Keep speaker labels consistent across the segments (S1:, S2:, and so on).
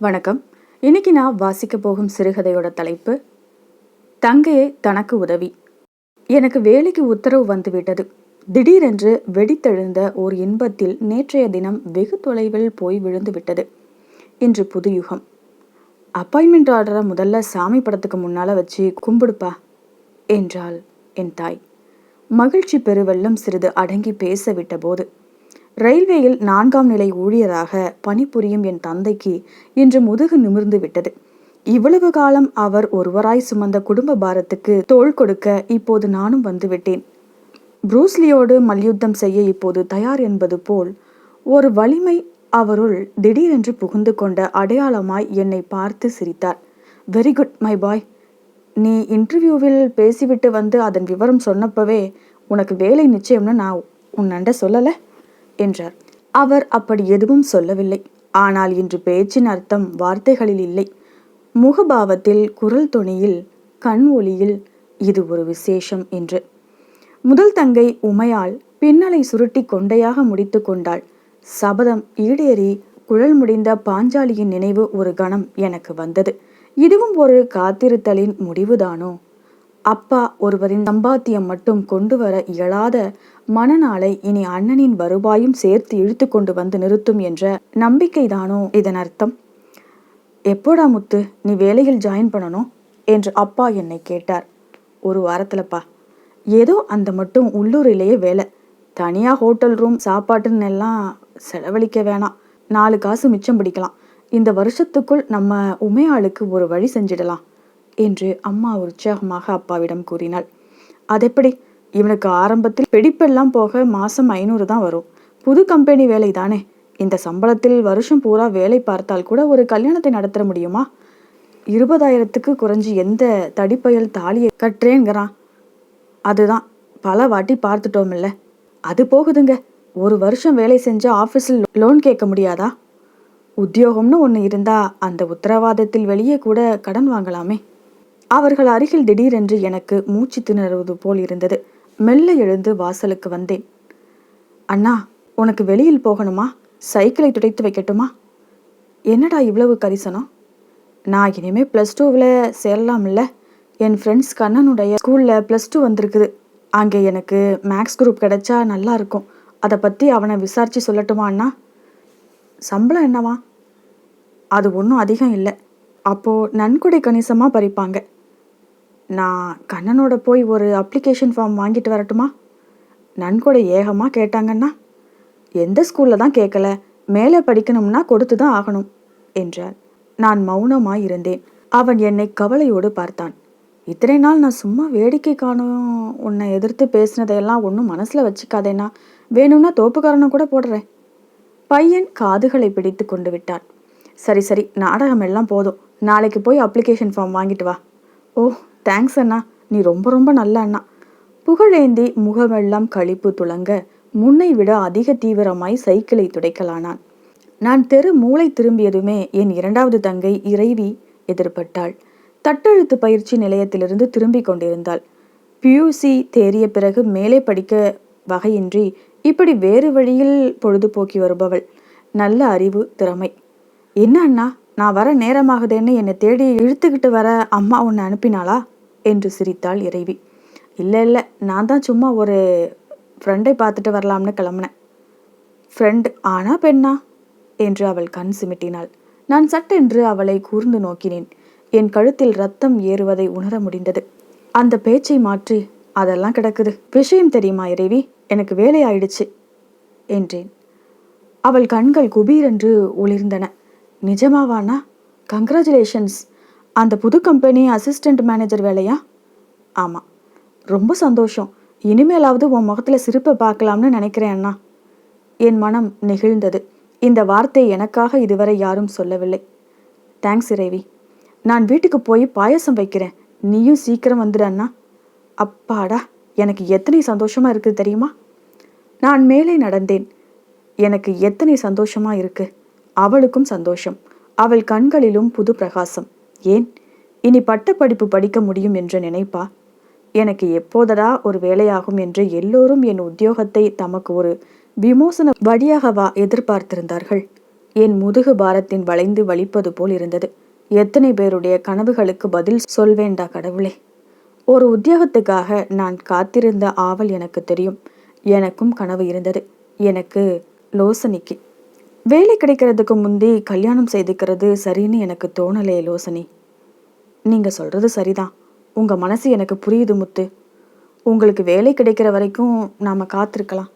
S1: வணக்கம். இன்னைக்கு நான் வாசிக்க போகும் சிறுகதையோட தலைப்பு தங்கையே தனக்கு உதவி. எனக்கு வேலைக்கு உத்தரவு வந்துவிட்டது. திடீரென்று வெடித்தெழுந்த ஓர் இன்பத்தில் நேற்றைய தினம் வெகு தொலைவில் போய் விழுந்து விட்டது. இன்று புது யுகம். அப்பாயின்மெண்ட் ஆர்டரை முதல்ல சாமி படத்துக்கு முன்னால் வச்சு கும்பிடுப்பா என்றாள் என் தாய். மகிழ்ச்சி பெருவெள்ளம் சிறிது அடங்கி பேச விட்டபோது ரயில்வேயில் நான்காம் நிலை ஊழியராக பணிபுரியும் என் தந்தைக்கு இன்று முதுகு நிமிர்ந்து விட்டது. இவ்வளவு காலம் அவர் ஒருவராய் சுமந்த குடும்ப பாரத்துக்கு தோள் கொடுக்க இப்போது நானும் வந்துவிட்டேன். ப்ரூஸ்லியோடு மல்யுத்தம் செய்ய இப்போது தயார் என்பது போல் ஒரு வலிமை அவருள் திடீரென்று புகுந்து கொண்ட அடையாளமாய் என்னை பார்த்து சிரித்தார். வெரி குட் மை பாய் நீ இன்டர்வியூவில் பேசிவிட்டு வந்து அதன் விவரம் சொன்னப்பவே உனக்கு வேலை நிச்சயம்னு நான் உன்னண்ட சொல்லலை? என்றார். அவர் அப்படி எதுவும் சொல்லவில்லை. ஆனால் இன்று பேச்சின் அர்த்தம் வார்த்தைகளில் இல்லை. முகபாவத்தில் குரல் தொனியில் கண் ஒளியில் இது ஒரு விசேஷம் என்று. முதல் தங்கை உமையால் பின்னலை சுருட்டி கொண்டையாக முடித்து கொண்டாள். சபதம் ஈடேறி குழல் முடிந்த பாஞ்சாலியின் நினைவு ஒரு கணம் எனக்கு வந்தது. இதுவும் ஒரு காத்திருத்தலின் முடிவுதானோ? அப்பா ஒருவரின் சம்பாத்தியம் மட்டும் கொண்டு வர இயலாத மனநாளை இனி அண்ணனின் வருவாயும் சேர்த்து இழுத்து கொண்டு வந்து நிறுத்தும் என்ற நம்பிக்கைதானோ இதன் அர்த்தம்? எப்போடா முத்து நீ வேலையில் ஜாயின் பண்ணணும்? என்று அப்பா என்னை கேட்டார். ஒரு வாரத்துலப்பா. ஏதோ அந்த மட்டும் உள்ளூரிலேயே வேலை. தனியாக ஹோட்டல் ரூம் சாப்பாட்டுன்னு எல்லாம் செலவழிக்க வேணாம். நாலு காசு மிச்சம் பிடிக்கலாம். இந்த வருஷத்துக்குள் நம்ம உமையாளுக்கு ஒரு வழி செஞ்சிடலாம். என்று அம்மா உற்சாகமாக அப்பாவிடம் கூறினாள். அதெப்படி? இவனுக்கு ஆரம்பத்தில் பிடிப்பெல்லாம் போக மாசம் ஐநூறு தான் வரும். புது கம்பெனி வேலை தானே. இந்த சம்பளத்தில் வருஷம் பூரா வேலை பார்த்தால் கூட ஒரு கல்யாணத்தை நடத்த முடியுமா? இருபதாயிரத்துக்கு குறைஞ்சி எந்த தடிப்பயல் தாலியை கட்டுறேங்கிறான் அதுதான் பல வாட்டி பார்த்துட்டோமில்ல. அது போகுதுங்க. ஒரு வருஷம் வேலை செஞ்சு ஆஃபீஸில் லோன் கேட்க முடியாதா? உத்தியோகம்னு ஒன்று இருந்தா அந்த உத்தரவாதத்தில் வெளியே கூட கடன் வாங்கலாமே. அவர்கள் அருகில் திடீரென்று எனக்கு மூச்சு திணறுவது போல் இருந்தது. மெல்ல எழுந்து வாசலுக்கு வந்தேன். அண்ணா உனக்கு வெளியில் போகணுமா? சைக்கிளை துடைத்து வைக்கட்டுமா? என்னடா இவ்வளவு கரிசனம்? நான் இனிமே ப்ளஸ் டூவில் சேரலாம்ல என் ஃப்ரெண்ட்ஸ் கண்ணனுடைய ஸ்கூலில் ப்ளஸ் டூ வந்திருக்குது. அங்கே எனக்கு மேக்ஸ் குரூப் கிடைச்சா நல்லா இருக்கும். அதை பற்றி அவனை விசாரித்து சொல்லட்டுமா அண்ணா? சம்பளம் என்னவா அது ஒன்றும் அதிகம் இல்லை. அப்போது நன்கொடை கணிசமாக பறிப்பாங்க. நான் கண்ணனோட போய் ஒரு அப்ளிகேஷன் ஃபார்ம் வாங்கிட்டு வரட்டுமா? நன்கொடை ஏகமாக கேட்டாங்கன்னா எந்த ஸ்கூலில் தான் கேட்கல மேலே படிக்கணும்னா கொடுத்து தான் ஆகணும் என்றார். நான் மௌனமாய் இருந்தேன். அவன் என்னை கவலையோடு பார்த்தான். இத்தனை நாள் நான் சும்மா வேடிக்கை காணும் உன்னை எதிர்த்து பேசினதையெல்லாம் ஒன்றும் மனசில் வச்சுக்காதேனா வேணும்னா தோப்புக்காரனை கூட போடுறேன். பையன் காதுகளை பிடித்து கொண்டு விட்டான். சரி சரி நாடகம் எல்லாம் போதும். நாளைக்கு போய் அப்ளிகேஷன் ஃபார்ம் வாங்கிட்டு வா. ஓ தேங்க்ஸ் அண்ணா. நீ ரொம்ப ரொம்ப நல்ல அண்ணா. புகழேந்தி முகமெல்லாம் கழிப்பு துளங்க முன்னை விட அதிக தீவிரமாய் சைக்கிளை துடைக்கலானான். நான் தெரு மூளை திரும்பியதுமே என் இரண்டாவது தங்கை இறைவி எதிர்பட்டாள். தட்டெழுத்து பயிற்சி நிலையத்திலிருந்து திரும்பிக் கொண்டிருந்தாள். பியூசி தேறிய பிறகு மேலே படிக்க வகையின்றி இப்படி வேறு வழியில் பொழுதுபோக்கி வருபவள். நல்ல அறிவு திறமை. என்ன அண்ணா? நான் வர நேரமாகுதேன்னு என்னை தேடி இழுத்துக்கிட்டு வர அம்மா உன்னை அனுப்பினாளா? என்று சிரித்தாள் இறைவி. இல்லை இல்லை நான் தான் சும்மா ஒரு ஃப்ரெண்டை பார்த்துட்டு வரலாம்னு கிளம்புனேன். ஃப்ரெண்ட் ஆனா பெண்ணா? என்று அவள் கண் சிமிட்டினாள். நான் சட்டென்று அவளை கூர்ந்து நோக்கினேன். என் கழுத்தில் ரத்தம் ஏறுவதை உணர முடிந்தது. அந்த பேச்சை மாற்றி அதெல்லாம் கிடக்குது. விஷயம் தெரியுமா இறைவி? எனக்கு வேலை ஆயிடுச்சு என்றேன். அவள் கண்கள் குபீரென்று ஒளிர்ந்தன. நிஜமாவானா? கங்க்ராச்சுலேஷன்ஸ் அந்த புது கம்பெனி அசிஸ்டண்ட் மேனேஜர் வேலையா? ஆமாம் ரொம்ப சந்தோஷம். இனிமேலாவது உன் முகத்தில் சிரிப்பை பார்க்கலாம்னு நினைக்கிறேன் அண்ணா. என் மனம் நெகிழ்ந்தது. இந்த வார்த்தை எனக்காக இதுவரை யாரும் சொல்லவில்லை. தேங்க்ஸ் இறைவி. நான் வீட்டுக்கு போய் பாயசம் வைக்கிறேன். நீயும் சீக்கிரம் வந்துடு அண்ணா. அப்பாடா எனக்கு எத்தனை சந்தோஷமாக இருக்குது தெரியுமா? நான் மேலே நடந்தேன். எனக்கு எத்தனை சந்தோஷமாக இருக்குது அவளுக்கும் சந்தோஷம். அவள் கண்களிலும் புது பிரகாசம். ஏன்? இனி பட்டப்படிப்பு படிக்க முடியும் என்று நினைப்பா? எனக்கு எப்போதடா ஒரு வேலையாகும் என்று எல்லோரும் என் உத்தியோகத்தை தமக்கு ஒரு விமோசன வழியாகவா எதிர்பார்த்திருந்தார்கள். என் முதுகு பாரத்தின் வளைந்து வலிப்பது போல் இருந்தது. எத்தனை பேருடைய கனவுகளுக்கு பதில் சொல்வேண்டா கடவுளே. ஒரு உத்தியோகத்துக்காக நான் காத்திருந்த ஆவல் எனக்கு தெரியும். எனக்கும் கனவு இருந்தது. எனக்கு லோசனிக்கு வேலை கிடைக்கிறதுக்கு முந்தி கல்யாணம் செய்துக்கிறது சரின்னு எனக்கு தோணலையே லோசனி. நீங்கள் சொல்கிறது சரிதான். உங்கள் மனசு எனக்கு புரியுது முத்து. உங்களுக்கு வேலை கிடைக்கிற வரைக்கும் நாம் காத்திருக்கலாம்.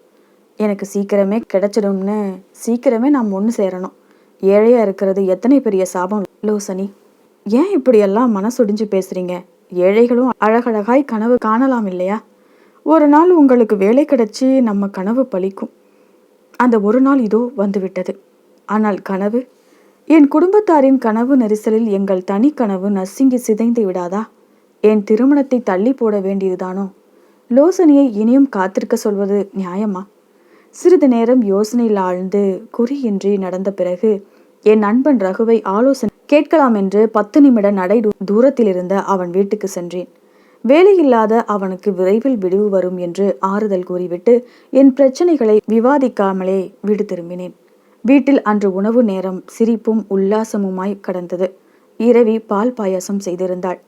S1: எனக்கு சீக்கிரமே கிடைச்சிடும்னு சீக்கிரமே நாம் ஒன்று சேரணும். ஏழையாக இருக்கிறது எத்தனை பெரிய சாபம் லோசனி. ஏன் இப்படியெல்லாம் மனசொடிஞ்சு பேசுகிறீங்க ஏழைகளும் அழகழகாய் கனவு காணலாம் இல்லையா? ஒரு நாள் உங்களுக்கு வேலை கிடைச்சி நம்ம கனவு பழிக்கும். அந்த ஒரு நாள் இதோ வந்துவிட்டது. ஆனால் கனவு என் குடும்பத்தாரின் கனவு நெரிசலில் எங்கள் தனி கனவு நசுங்கி சிதைந்து விடாதா? என் திருமணத்தை தள்ளி போட வேண்டியதுதானோ? லோசனையை இனியும் காத்திருக்க சொல்வது நியாயமா? சிறிது நேரம் யோசனையில் ஆழ்ந்து குறியின்றி நடந்த பிறகு என் நண்பன் ரகுவை ஆலோசனை கேட்கலாம் என்று பத்து நிமிட நடை தூ- தூரத்தில் இருந்த அவன் வீட்டுக்கு சென்றேன். வேலையில்லாத அவனுக்கு விரைவில் விடுவு வரும் என்று ஆறுதல் கூறிவிட்டு என் பிரச்சனைகளை விவாதிக்காமலே வீடு திரும்பினேன். வீட்டில் அன்று உணவு நேரம் சிரிப்பும் உல்லாசமுமாய் கடந்தது. இரவி பால் பாயாசம் செய்திருந்தாள்.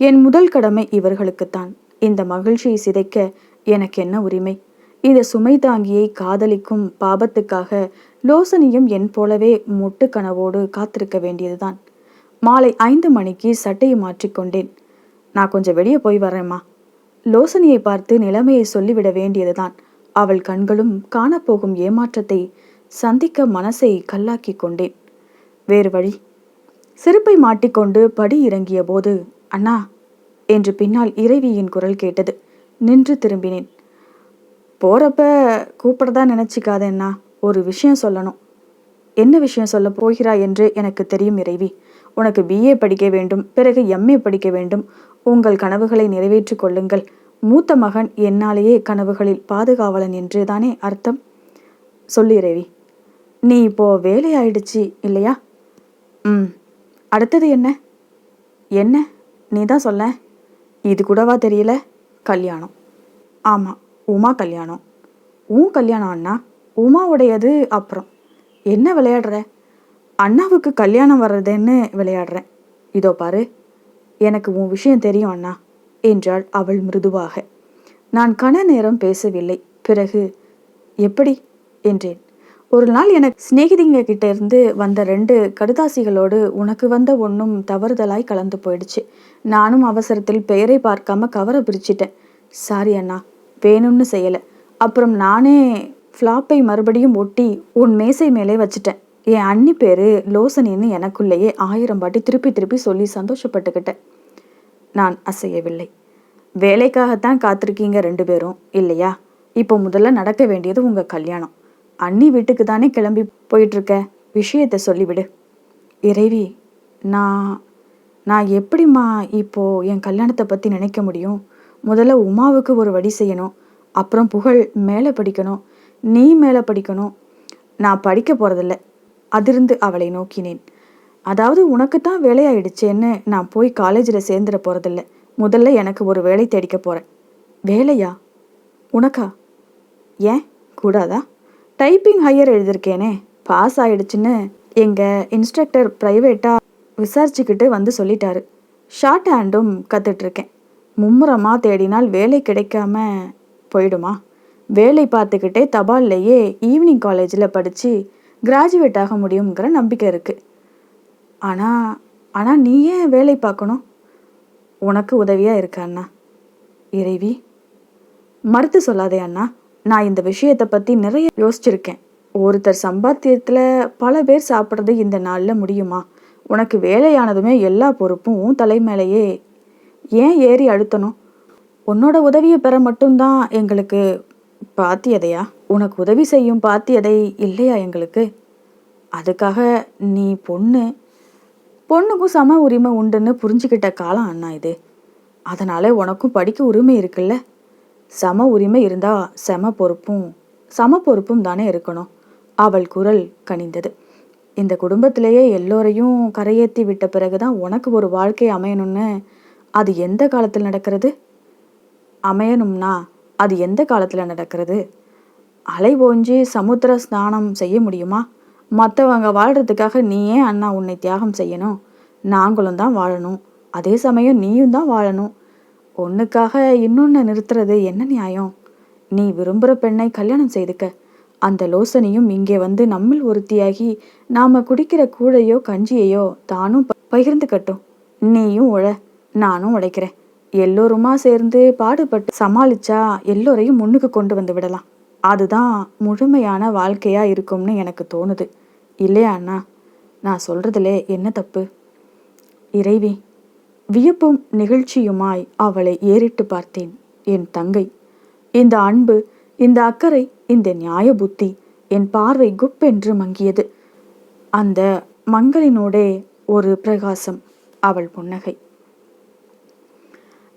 S1: என் முதல் கடமை இவர்களுக்குத்தான். இந்த மகிழ்ச்சியை சிதைக்க எனக்கு என்ன உரிமை? இந்த சுமை தாங்கியை காதலிக்கும் பாபத்துக்காக லோசனியும் என் போலவே முட்டு கனவோடு காத்திருக்க வேண்டியதுதான். மாலை ஐந்து மணிக்கு சட்டையை மாற்றிக்கொண்டேன் நான் கொஞ்சம் வெளியே போய் வரேம்மா லோசனியை பார்த்து நிலைமையை சொல்லிவிட வேண்டியதுதான். அவள் கண்களும் காணப்போகும் ஏமாற்றத்தை சந்திக்க மனசை கல்லாக்கி கொண்டேன். வேறு வழி. செருப்பை மாட்டிக்கொண்டு படி இறங்கிய போது அண்ணா என்று பின்னால் இறைவியின் குரல் கேட்டது. நின்று திரும்பினேன். போறப்ப கூப்பிடதா நினச்சிக்காதேண்ணா ஒரு விஷயம் சொல்லணும். என்ன விஷயம் சொல்ல போகிறாய் என்று எனக்கு தெரியும் இறைவி. உனக்கு பிஏ படிக்க வேண்டும் பிறகு எம்ஏ படிக்க வேண்டும். உங்கள் கனவுகளை நிறைவேற்றிக் கொள்ளுங்கள். மூத்த மகன் என்னாலேயே கனவுகளில் பாதுகாவலன் என்று தானே அர்த்தம்? சொல்லு இறைவி. நீ இப்போ வேலையாயிடுச்சு இல்லையா? ம். அடுத்தது என்ன? என்ன? நீ தான் சொல்ல. இது கூடவா தெரியல? கல்யாணம். ஆமாம் உமா கல்யாணம். உன் கல்யாணம் அண்ணா. உமாவுடையது அப்புறம். என்ன விளையாடுற? அண்ணாவுக்கு கல்யாணம் வர்றதுன்னு விளையாடுறேன். இதோ பாரு எனக்கு உன் விஷயம் தெரியும் அண்ணா என்றாள் அவள் மிருதுவாக. நான் கன நேரம் பேசவில்லை. பிறகு எப்படி? என்றேன். ஒரு நாள் எனக்கு சிநேகிதிங்க கிட்ட இருந்து வந்த ரெண்டு கடுதாசிகளோடு உனக்கு வந்த ஒன்றும் தவறுதலாய் கலந்து போயிடுச்சு. நானும் அவசரத்தில் பெயரை பார்க்காம கவரை பிரிச்சிட்டேன். சாரி அண்ணா வேணும்னு செய்யலை. அப்புறம் நானே ஃப்ளாப்பை மறுபடியும் ஒட்டி உன் மேசை மேலே வச்சிட்டேன். என் அண்ணி பேரு லோசனின்னு எனக்குள்ளேயே ஆயிரம் பாட்டி திருப்பி திருப்பி சொல்லி சந்தோஷப்பட்டுக்கிட்டேன். நான் அசையவில்லை. வேலைக்காகத்தான் காத்திருக்கீங்க ரெண்டு பேரும் இல்லையா? இப்போ முதல்ல நடக்க வேண்டியது உங்க கல்யாணம். அண்ணி வீட்டுக்கு தானே கிளம்பி போயிட்டு இருக்க விஷயத்தை சொல்லிவிடு. இறைவி நான் நான் எப்படிம்மா இப்போ என் கல்யாணத்தை பற்றி நினைக்க முடியும்? முதல்ல உமாவுக்கு ஒரு வழி செய்யணும். அப்புறம் புகழ் மேலே படிக்கணும். நீ மேலே படிக்கணும். நான் படிக்க போகிறதில்ல அதிர்ந்து அவளை நோக்கினேன். அதாவது உனக்கு தான் வேலையாயிடுச்சேன்னு நான் போய் காலேஜில் சேர்ந்துட போகிறதில்ல முதல்ல எனக்கு ஒரு வேலை தேடிக்க போகிறேன் வேலையா? உனக்கா? ஏன்? கூடாதா? Typing higher எழுதியிருக்கேனே. பாஸ் ஆயிடுச்சுன்னு எங்கள் இன்ஸ்ட்ரக்டர் ப்ரைவேட்டாக விசாரிச்சுக்கிட்டு வந்து சொல்லிட்டாரு. ஷார்ட் ஹேண்டும் கற்றுட்ருக்கேன் மும்முரமாக தேடினால் வேலை கிடைக்காம போயிடுமா? வேலை பார்த்துக்கிட்டே தபால்லையே ஈவினிங் காலேஜில் படித்து கிராஜுவேட் ஆக முடியுங்கிற நம்பிக்கை இருக்குது ஆனால் ஆனால் நீ ஏன் வேலை பார்க்கணும்? உனக்கு உதவியாக இருக்க அண்ணா. இறைவி மறுத்து சொல்லாதே அண்ணா. நான் இந்த விஷயத்தை பற்றி நிறைய யோசிச்சிருக்கேன். ஒருத்தர் சம்பாத்தியத்தில் பல பேர் சாப்பிட்றது இந்த நாளில் முடியுமா? உனக்கு வேலையானதுமே எல்லா பொறுப்பும் உன் தலை மேலேயே ஏன் ஏறி அழுத்தணும்? உன்னோட உதவியை பெற மட்டும்தான் எங்களுக்கு பாத்தியதையா உனக்கு உதவி செய்யும் பாத்தியதை இல்லையா எங்களுக்கு? அதுக்காக நீ பொண்ணு. பொண்ணுக்கும் சம உரிமை உண்டுன்னு புரிஞ்சுக்கிட்ட காலம் அண்ணா இது. அதனால உனக்கும் படிக்க உரிமை இருக்குல்ல? சம உரிமை இருந்தா சம பொறுப்பும் சம பொறுப்பும் தானே இருக்கணும். அவள் குரல் கனிந்தது. இந்த குடும்பத்திலேயே எல்லோரையும் கரையேற்றி விட்ட பிறகுதான் உனக்கு ஒரு வாழ்க்கை அமையணும்னு அது எந்த காலத்தில் நடக்கிறது? அமையணும்னா அது எந்த காலத்தில் நடக்கிறது? அலை ஓஞ்சி சமுத்திர ஸ்நானம் செய்ய முடியுமா? மற்றவங்க வாழ்கிறதுக்காக நீ ஏன் அண்ணா உன்னை தியாகம் செய்யணும். நாங்களும் தான் வாழணும். அதே சமயம் நீயும் தான் வாழணும். ஒன்றுக்காக இன்னொன்று நிறுத்துறது என்ன நியாயம்? நீ விரும்புகிற பெண்ணை கல்யாணம் செய்துக்க. அந்த லோசனையும் இங்கே வந்து நம்மில் ஒருத்தியாகி நாம குடிக்கிற கூழையோ கஞ்சியையோ தானும் ப- பகிர்ந்துக்கட்டும். நீயும் உழ நானும் உழைக்கிறேன். எல்லோருமா சேர்ந்து பாடுபட்டு சமாளிச்சா எல்லோரையும் முன்னுக்கு கொண்டு வந்து விடலாம். அதுதான் முழுமையான வாழ்க்கையா இருக்கும்னு எனக்கு தோணுது. இல்லையா அண்ணா? நான் சொல்றதுல என்ன தப்பு? இறைவி வியப்பும் நிகழ்ச்சியுமாய் அவளை ஏறிட்டு பார்த்தேன் என் தங்கை. இந்த அன்பு இந்த அக்கறை இந்த நியாய புத்தி என் பார்வை குப்பென்று மங்கியது. அந்த மங்களினோடே ஒரு பிரகாசம் அவள் புன்னகை.